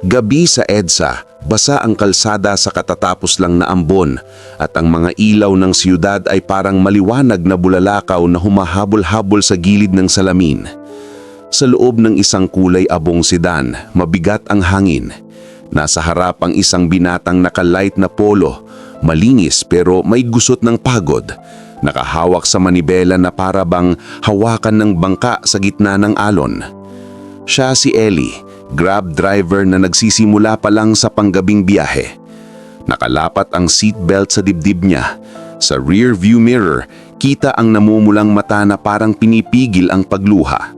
Gabi sa EDSA, basa ang kalsada sa katatapos lang na ambon at ang mga ilaw ng siyudad ay parang maliwanag na bulalakaw na humahabol-habol sa gilid ng salamin. Sa loob ng isang kulay abong sedan, mabigat ang hangin. Nasa harap ang isang binatang nakalight na polo, malinis pero may gusot ng pagod. Nakahawak sa manibela na para bang hawakan ng bangka sa gitna ng alon. Siya si Ellie, grab driver na nagsisimula pa lang sa panggabing biyahe. Nakalapat ang seatbelt sa dibdib niya. Sa rear view mirror, kita ang namumulang mata na parang pinipigil ang pagluha.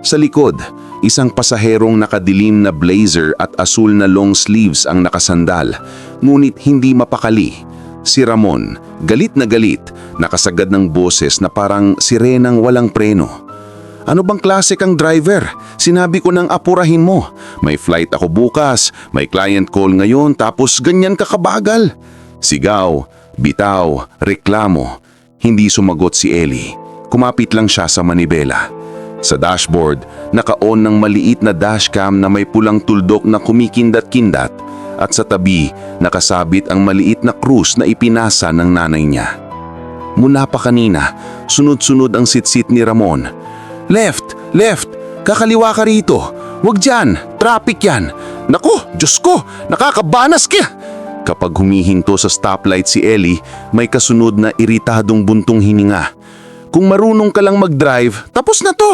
Sa likod, isang pasaherong nakadilim na blazer at asul na long sleeves ang nakasandal, ngunit hindi mapakali. Si Ramon, galit na galit, nakasagad ng boses na parang sirenang walang preno. Ano bang klase kang driver? Sinabi ko nang apurahin mo. May flight ako bukas, may client call ngayon tapos ganyan ka kabagal. Sigaw, bitaw, reklamo. Hindi sumagot si Ellie. Kumapit lang siya sa manibela. Sa dashboard, naka-on ng maliit na dashcam na may pulang tuldok na kumikindat-kindat at sa tabi nakasabit ang maliit na krus na ipinasa ng nanay niya. Mula pa kanina, sunod-sunod ang sitsit ni Ramon. Left, left, kakaliwa ka rito. Huwag dyan, traffic yan. Naku, Diyos ko, nakakabanas ka. Kapag humihinto sa stoplight si Ellie, may kasunod na iritadong buntong hininga. Kung marunong ka lang mag-drive, tapos na to.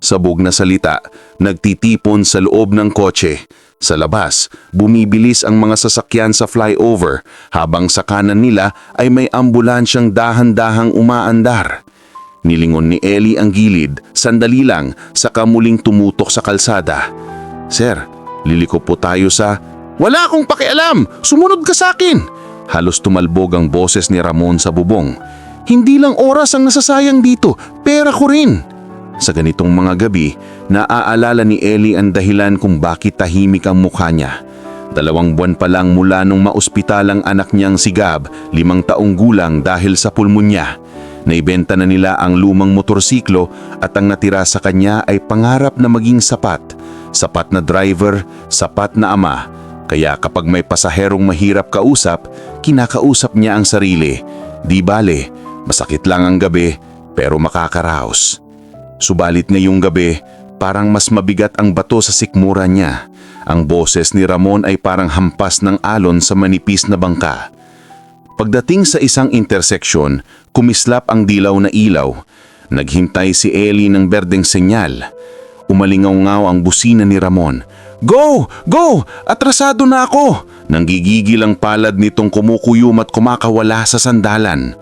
Sabog na salita, nagtitipon sa loob ng kotse. Sa labas, bumibilis ang mga sasakyan sa flyover habang sa kanan nila ay may ambulansyang dahan-dahang umaandar. Nilingon ni Ellie ang gilid, sandali lang, saka muling tumutok sa kalsada. Sir, liliko po tayo sa... Wala akong pakialam! Sumunod ka sa akin! Halos tumalbog ang boses ni Ramon sa bubong. Hindi lang oras ang nasasayang dito, pera ko rin. Sa ganitong mga gabi, naaalala ni Ellie ang dahilan kung bakit tahimik ang mukha niya. Dalawang buwan pa lang mula nung maospital ang anak niyang si Gab, limang taong gulang dahil sa pulmonya. Naibenta na nila ang lumang motorsiklo at ang natira sa kanya ay pangarap na maging sapat. Sapat na driver, sapat na ama. Kaya kapag may pasaherong mahirap kausap, kinakausap niya ang sarili. Di bale, masakit lang ang gabi pero makakaraos. Subalit ngayong gabi, parang mas mabigat ang bato sa sikmura niya. Ang boses ni Ramon ay parang hampas ng alon sa manipis na bangka. Pagdating sa isang interseksyon, kumislap ang dilaw na ilaw. Naghintay si Ellie ng berdeng senyal. Umalingaw-ngaw ang busina ni Ramon. Go! Go! Atrasado na ako! Nanggigigil ang palad nitong kumukuyum at kumakawala sa sandalan.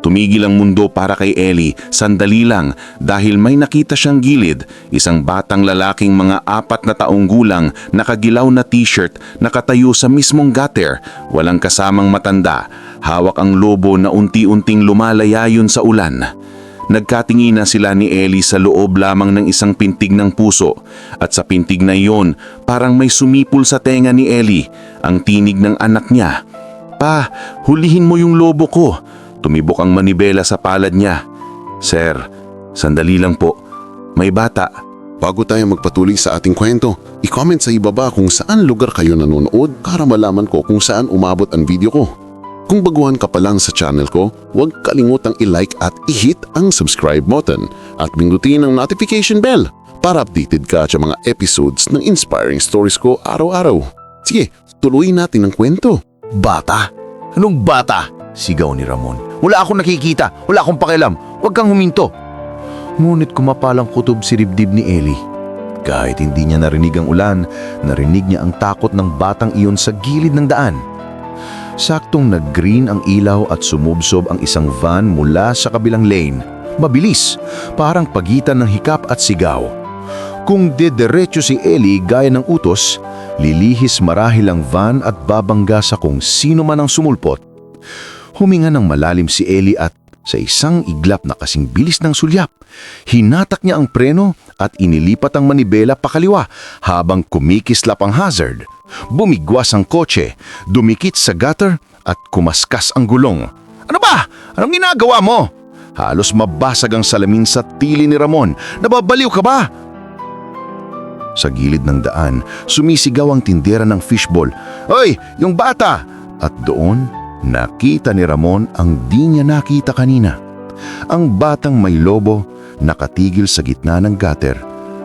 Tumigil ang mundo para kay Ellie, sandali lang dahil may nakita siyang gilid, isang batang lalaking mga apat na taong gulang, nakagilaw na t-shirt, nakatayo sa mismong gutter, walang kasamang matanda, hawak ang lobo na unti-unting lumalayayon sa ulan. Nagkatingin na sila ni Ellie sa loob lamang ng isang pintig ng puso at sa pintig na iyon parang may sumipol sa tenga ni Ellie, ang tinig ng anak niya. Pa, hulihin mo yung lobo ko. Tumibok ang manibela sa palad niya. Sir, sandali lang po. May bata. Bago tayo magpatuloy sa ating kwento, i-comment sa ibaba kung saan lugar kayo nanonood para malaman ko kung saan umabot ang video ko. Kung baguhan ka pa lang sa channel ko, huwag kalimutang i-like at i-hit ang subscribe button at pindutin ang notification bell para updated ka sa mga episodes ng inspiring stories ko araw-araw. Sige, tuloy natin ang kwento. Bata? Anong bata? Sigaw ni Ramon. Wala akong nakikita, wala akong pakialam. Huwag kang huminto. Ngunit kumapalang kutob si ribdib ni Ellie. Kahit hindi niya narinig ang ulan, narinig niya ang takot ng batang iyon sa gilid ng daan. Saktong nag-green ang ilaw at sumubsob ang isang van mula sa kabilang lane. Mabilis, parang pagitan ng hikap at sigaw. Kung dederecho si Ellie gaya ng utos, lilihis marahil ang van at babangga sa kung sino man ang sumulpot. Huminga ng malalim si Ellie at sa isang iglap na kasing bilis ng sulyap, hinatak niya ang preno at inilipat ang manibela pakaliwa habang kumikislap ang hazard. Bumigwas ang kotse, dumikit sa gutter at kumaskas ang gulong. Ano ba? Anong ginagawa mo? Halos mabasag ang salamin sa tili ni Ramon. Nababaliw ka ba? Sa gilid ng daan, sumisigaw ang tindera ng fishball. Hoy, yung bata! At doon, nakita ni Ramon ang di niya nakita kanina. Ang batang may lobo, nakatigil sa gitna ng gutter.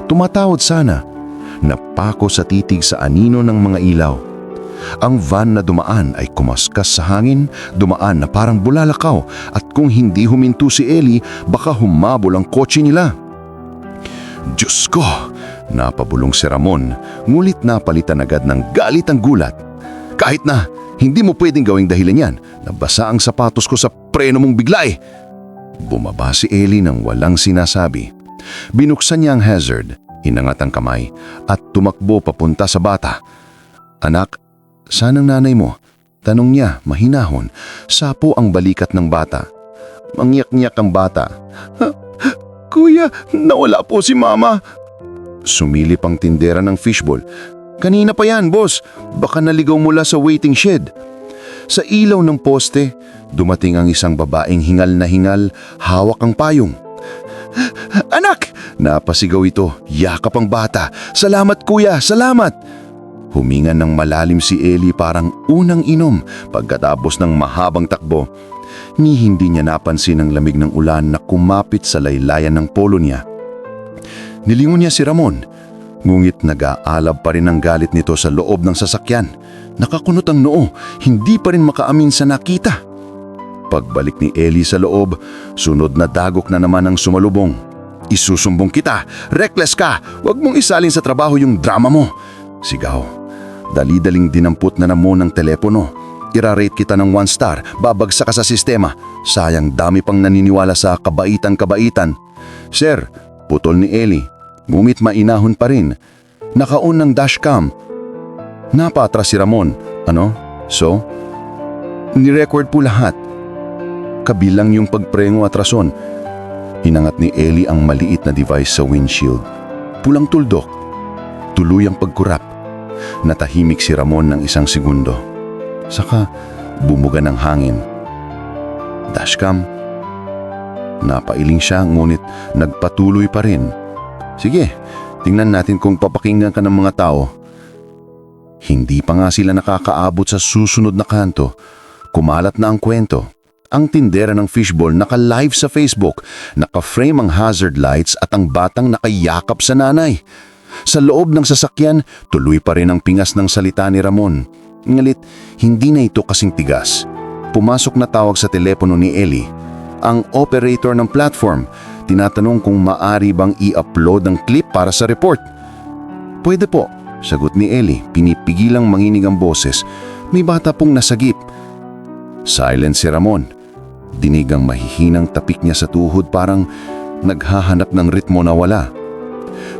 Tumatawad sana. Napako sa titig sa anino ng mga ilaw. Ang van na dumaan ay kumaskas sa hangin, dumaan na parang bulalakaw at kung hindi huminto si Ellie, baka humabol ang kotse nila. Diyos ko! Napabulong si Ramon, ngulit napalitan agad ng galit ang gulat. Kahit na, hindi mo pwedeng gawing dahilan yan. Nabasa ang sapatos ko sa preno mong bigla eh. Bumaba si Ellie nang walang sinasabi. Binuksan niya ang hazard, inangat ang kamay, at tumakbo papunta sa bata. Anak, saan ang nanay mo? Tanong niya, mahinahon. Sapo ang balikat ng bata. Mangyak-nyak ang bata. Kuya, nawala po si mama. Sumilip ang tindera ng fishball. Kanina pa yan, boss. Baka naligaw mula sa waiting shed. Sa ilaw ng poste, dumating ang isang babaeng hingal na hingal, hawak ang payong. Anak! Napasigaw ito, yakap ang bata. Salamat kuya, salamat! Huminga ng malalim si Ellie parang unang inom pagkatapos ng mahabang takbo. Ni hindi niya napansin ang lamig ng ulan na kumapit sa laylayan ng polo niya. Nilingon niya si Ramon, ngunit nag-aalab pa rin ang galit nito sa loob ng sasakyan. Nakakunot ang noo, hindi pa rin makaamin sa nakita. Pagbalik ni Ellie sa loob, sunod na dagok na naman ang sumalubong. Isusumbong kita, reckless ka, huwag mong isalin sa trabaho yung drama mo. Sigaw, dali-daling dinampot na namon ng telepono. Irarate kita ng one star, babagsak ka sa sistema. Sayang dami pang naniniwala sa kabaitan-kabaitan. Sir, putol ni Ellie, ngumit mainahon pa rin. Nakaon ng dashcam. Napatras si Ramon. Ano? So? Nirecord po lahat. Kabilang yung pagprengo at rason. Hinangat ni Ellie ang maliit na device sa windshield. Pulang tuldok. Tuluyang pagkurap. Natahimik si Ramon ng isang segundo. Saka bumuga ng hangin. Dashcam. Napailing siya ngunit nagpatuloy pa rin. Sige, tingnan natin kung papakinggan ka ng mga tao. Hindi pa nga sila nakakaabot sa susunod na kanto. Kumalat na ang kwento. Ang tindera ng fishball naka-live sa Facebook, naka-frame ang hazard lights at ang batang nakayakap sa nanay. Sa loob ng sasakyan, tuloy pa rin ang pingas ng salita ni Ramon. Ngalit, hindi na ito kasing tigas. Pumasok na tawag sa telepono ni Ellie. Ang operator ng platform, tinatanong kung maari bang i-upload ang clip para sa report. Pwede po, sagot ni Ellie, pinipigilang manginig ang boses. May bata pong nasagip. Silent si Ramon. Dinig ang mahihinang tapik niya sa tuhod parang naghahanap ng ritmo na wala.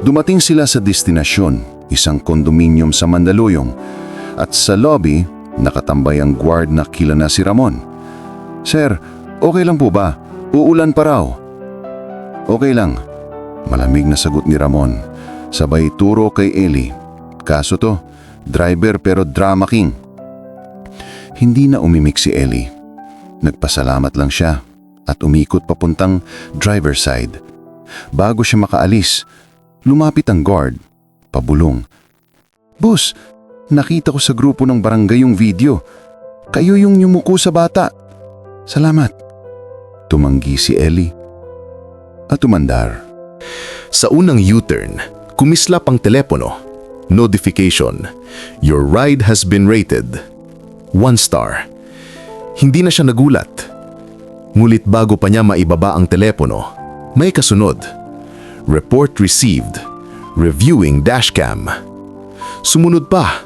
Dumating sila sa destinasyon, isang kondominium sa Mandaluyong. At sa lobby, nakatambay ang guard na kilala si Ramon. Sir, okay lang po ba? Uulan pa raw. Okay lang. Malamig na sagot ni Ramon. Sabay turo kay Ellie. Kaso to, driver pero drama king. Hindi na umimik si Ellie. Nagpasalamat lang siya at umikot papuntang driver side. Bago siya makaalis, lumapit ang guard, pabulong. Boss, nakita ko sa grupo ng barangay yung video. Kayo yung yumuko sa bata. Salamat. Tumanggi si Ellie at umandar. Sa unang U-turn, kumislap ang telepono. Notification. Your ride has been rated. One star. Hindi na siya nagulat. Ngulit bago pa niya maibaba ang telepono, may kasunod. Report received. Reviewing dashcam. Sumunod pa.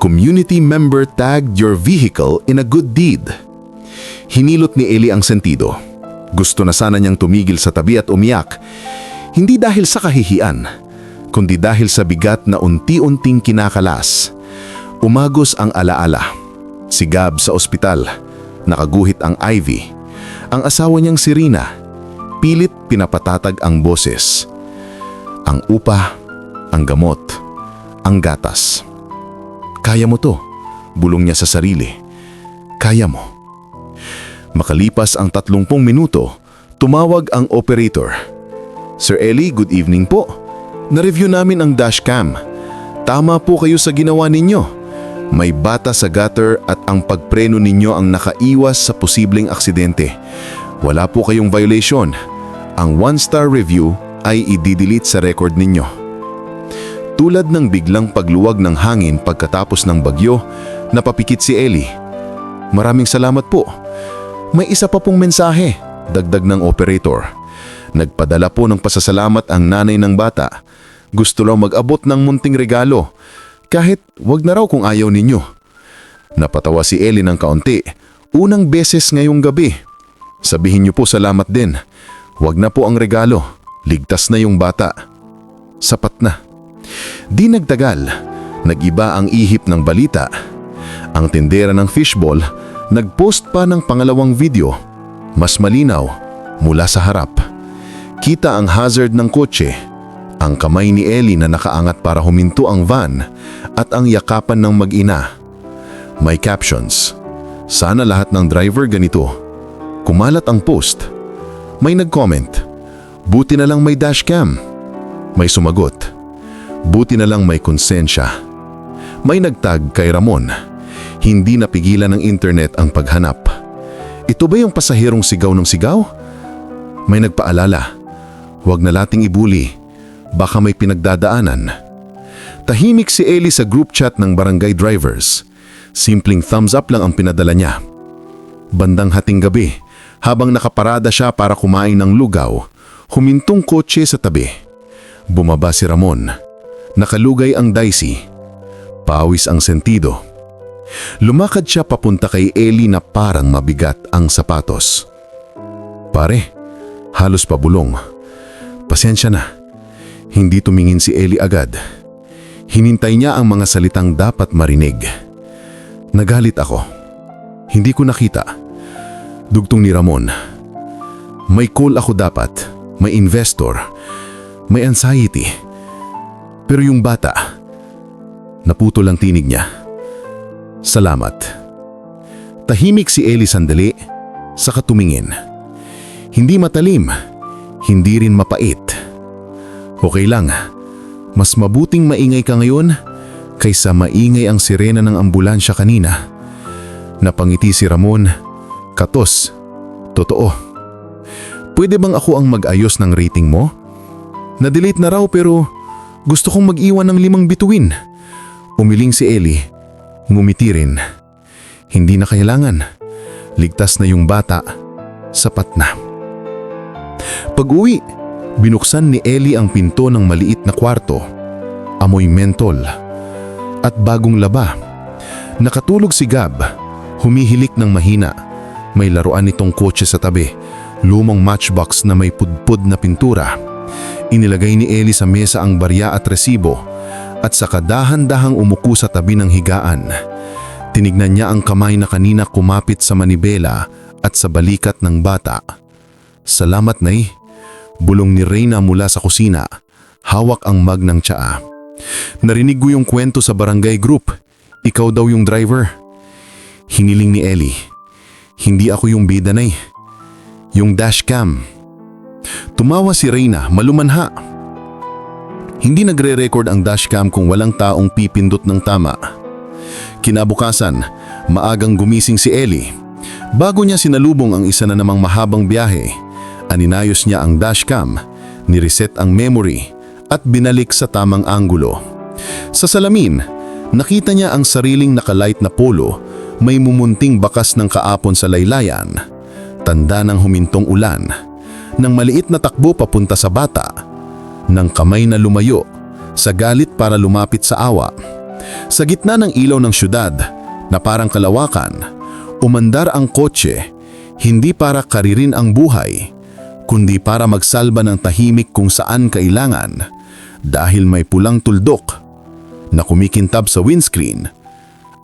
Community member tagged your vehicle in a good deed. Hinilot ni Eli ang sentido. Gusto na sana niyang tumigil sa tabi at umiyak. Hindi dahil sa kahihiyan, kundi dahil sa bigat na unti-unting kinakalas. Umagos ang alaala. Si Gab sa ospital. Nakaguhit ang Ivy. Ang asawa niyang si Rina. Pilit pinapatatag ang boses. Ang upa, ang gamot, ang gatas. Kaya mo to, bulong niya sa sarili. Kaya mo. Makalipas ang 30 minuto, tumawag ang operator. Sir Eli, good evening po. Na-review namin ang dashcam. Tama po kayo sa ginawa ninyo. May bata sa gutter at ang pagpreno ninyo ang nakaiwas sa posibleng aksidente. Wala po kayong violation. Ang one-star review ay i-delete sa record ninyo. Tulad ng biglang pagluwag ng hangin pagkatapos ng bagyo, napapikit si Ellie. Maraming salamat po. May isa pa pong mensahe, dagdag ng operator. Nagpadala po ng pasasalamat ang nanay ng bata. Gusto raw mag-abot ng munting regalo. Kahit wag na raw kung ayaw ninyo. Napatawa si Ellie ng kaunti. Unang beses ngayong gabi. Sabihin niyo po salamat din. Wag na po ang regalo. Ligtas na yung bata. Sapat na. Di nagtagal. Nag-iba ang ihip ng balita. Ang tindera ng fishball nag-post pa ng pangalawang video. Mas malinaw mula sa harap. Kita ang hazard ng kotse, ang kamay ni Ellie na nakaangat para huminto ang van at ang yakapan ng mag-ina. May captions. Sana lahat ng driver ganito. Kumalat ang post. May nag-comment. Buti na lang may dashcam. May sumagot. Buti na lang may konsensya. May nagtag kay Ramon. Hindi napigilan ng internet ang paghanap. Ito ba yung pasahirong sigaw ng sigaw? May nagpaalala. Huwag na lating ibuli. Baka may pinagdadaanan. Tahimik si Ellie sa group chat ng barangay drivers. Simpleng thumbs up lang ang pinadala niya. Bandang hating gabi, habang nakaparada siya para kumain ng lugaw, humintong kotse sa tabi. Bumaba si Ramon. Nakalugay ang Daisy. Pawis ang sentido. Lumakad siya papunta kay Ellie na parang mabigat ang sapatos. Pare, halos pabulong. Pasensya na. Hindi tumingin si Ellie agad. Hinintay niya ang mga salitang dapat marinig. Nagalit ako. Hindi ko nakita. Dugtong ni Ramon. May call ako dapat. May investor. May anxiety. Pero yung bata, naputo lang tinig niya. Salamat. Tahimik si Ellie sandali, saka tumingin. Hindi matalim, hindi rin mapait. Okay lang, mas mabuting maingay ka ngayon kaysa maingay ang sirena ng ambulansya kanina. Napangiti si Ramon, katos, totoo. Pwede bang ako ang mag-ayos ng rating mo? Na-delete na raw pero gusto kong mag-iwan ng limang bituin. Umiling si Ellie, ngumiti rin. Hindi na kailangan. Ligtas na yung bata, sapat na. Pag-uwi, binuksan ni Ellie ang pinto ng maliit na kwarto. Amoy mentol. At bagong laba. Nakatulog si Gab, humihilik ng mahina. May laruan nitong kotse sa tabi, lumang matchbox na may pudpud na pintura. Inilagay ni Ellie sa mesa ang barya at resibo at sa kadahan-dahang umuko sa tabi ng higaan. Tinignan niya ang kamay na kanina kumapit sa manibela at sa balikat ng bata. Salamat, Nay. Bulong ni Reyna mula sa kusina. Hawak ang mag ng tsaa. Narinig ko yung kwento sa barangay group. Ikaw daw yung driver. Hiniling ni Ellie. Hindi ako yung bida, Nay. Yung dashcam. Tumawa si Reyna, malumanha. Hindi nagre-record ang dashcam kung walang taong pipindot ng tama. Kinabukasan, maagang gumising si Ellie. Bago niya sinalubong ang isa na namang mahabang biyahe, aninayos niya ang dashcam, nireset ang memory at binalik sa tamang anggulo. Sa salamin, nakita niya ang sariling nakalight na polo may mumunting bakas ng kaapon sa laylayan. Tanda ng humintong ulan. Nang maliit na takbo papunta sa bata. Nang kamay na lumayo sa galit para lumapit sa awa. Sa gitna ng ilaw ng syudad na parang kalawakan, umandar ang kotse hindi para karirin ang buhay, kundi para magsalba ng tahimik kung saan kailangan dahil may pulang tuldok na kumikintab sa windscreen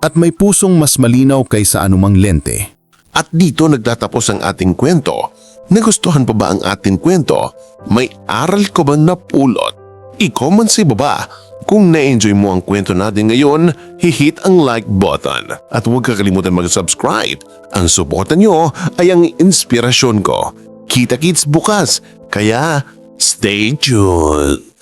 at may pusong mas malinaw kaysa anumang lente. At dito nagtatapos ang ating kwento. Nagustuhan pa ba ang ating kwento? May aral ko ba napulot? I-comment sa baba. Kung na-enjoy mo ang kwento natin ngayon, hihit ang like button. At huwag kakalimutan mag-subscribe. Ang suporta nyo ay ang inspirasyon ko. Kita-kits bukas, kaya stay tuned!